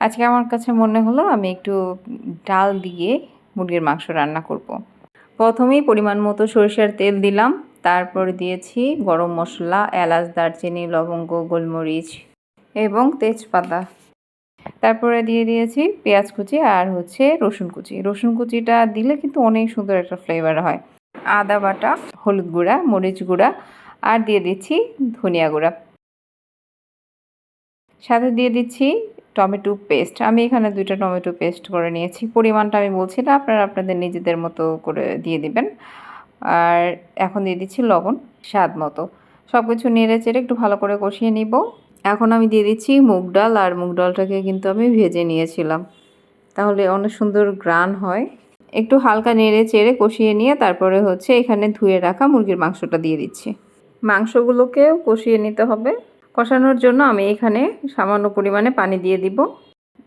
আজকে আমার কাছে মনে হলো আমি একটু ডাল দিয়ে মুরগির মাংস রান্না করব। প্রথমেই পরিমাণ মতো সরিষার তেল দিলাম, তারপর দিয়েছি গরম মশলা, এলাচ, দারচিনি, লবঙ্গ, গোলমরিচ এবং তেজপাতা। তারপরে দিয়ে দিয়েছি পেঁয়াজ কুচি আর হচ্ছে রসুন কুচি। রসুন কুচিটা দিলে কিন্তু অনেক সুন্দর একটা ফ্লেভার হয়। আদা বাটা, হলুদ গুঁড়া, মরিচ গুঁড়া আর দিয়ে দিচ্ছি ধনিয়া গুঁড়া। সাথে দিয়ে দিচ্ছি টমেটো পেস্ট আমি এখানে দুইটা টমেটো পেস্ট করে নিয়েছি। পরিমাণটা আমি বলছি না, আপনারা আপনাদের নিজেদের মতো করে দিয়ে দিবেন। আর এখন দিয়ে দিচ্ছি লবণ, স্বাদ মতো। সব কিছু নেড়ে চেড়ে একটু ভালো করে কষিয়ে নিব। এখন আমি দিয়ে দিচ্ছি মুগ ডাল, আর মুগ ডালটাকে কিন্তু আমি ভেজে নিয়েছিলাম। তাহলে অনেক সুন্দর গ্রান হয়। একটু হালকা নেড়ে চেড়ে কষিয়ে নিয়ে তারপরে হচ্ছে এখানে ধুয়ে রাখা মুরগির মাংসটা দিয়ে দিচ্ছি। মাংসগুলোকেও কষিয়ে নিতে হবে। কষানোর জন্য আমি এখানে সামান্য পরিমাণে পানি দিয়ে দিব।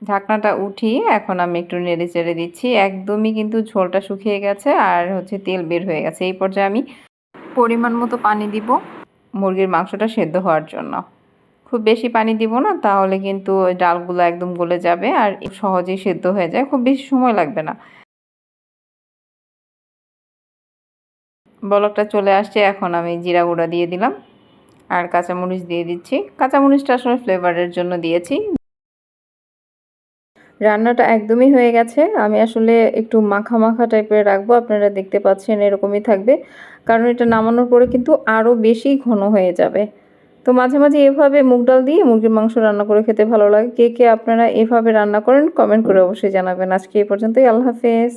ঢাকনাটা উঠিয়ে এখন আমি একটু নেড়ে চেড়ে দিচ্ছি। একদমই কিন্তু ঝোলটা শুকিয়ে গেছে আর হচ্ছে তেল বের হয়ে গেছে। এই পর্যায়ে আমি পরিমাণ মতো পানি দিব মুরগির মাংসটা সেদ্ধ হওয়ার জন্য। খুব বেশি পানি দিব না, তাহলে কিন্তু ডালগুলো একদম গলে যাবে আর সহজেই সেদ্ধ হয়ে যায়। খুব বেশি সময় লাগবে না। বলকটা চলে আসছে, এখন আমি জিরা গুঁড়া দিয়ে দিলাম। আর কাঁচামরিচ দিয়ে দিচ্ছি। কাঁচামরিচটা আসলে ফ্লেভারের জন্য দিয়েছি। রান্নাটা একদমই হয়ে গেছে। আমি আসলে একটু মাখা মাখা টাইপের রাখব, আপনারা দেখতে পাচ্ছেন এরকমই থাকবে। কারণ এটা নামানোর পরে কিন্তু আরও বেশি ঘন হয়ে যাবে। তো মাঝে মাঝে এভাবে মুগ ডাল দিয়ে মুরগির মাংস রান্না করে খেতে ভালো লাগে। কে কে আপনারা এভাবে রান্না করেন কমেন্ট করে অবশ্যই জানাবেন। আজকে এই পর্যন্তই। আল্লাহ হাফেজ।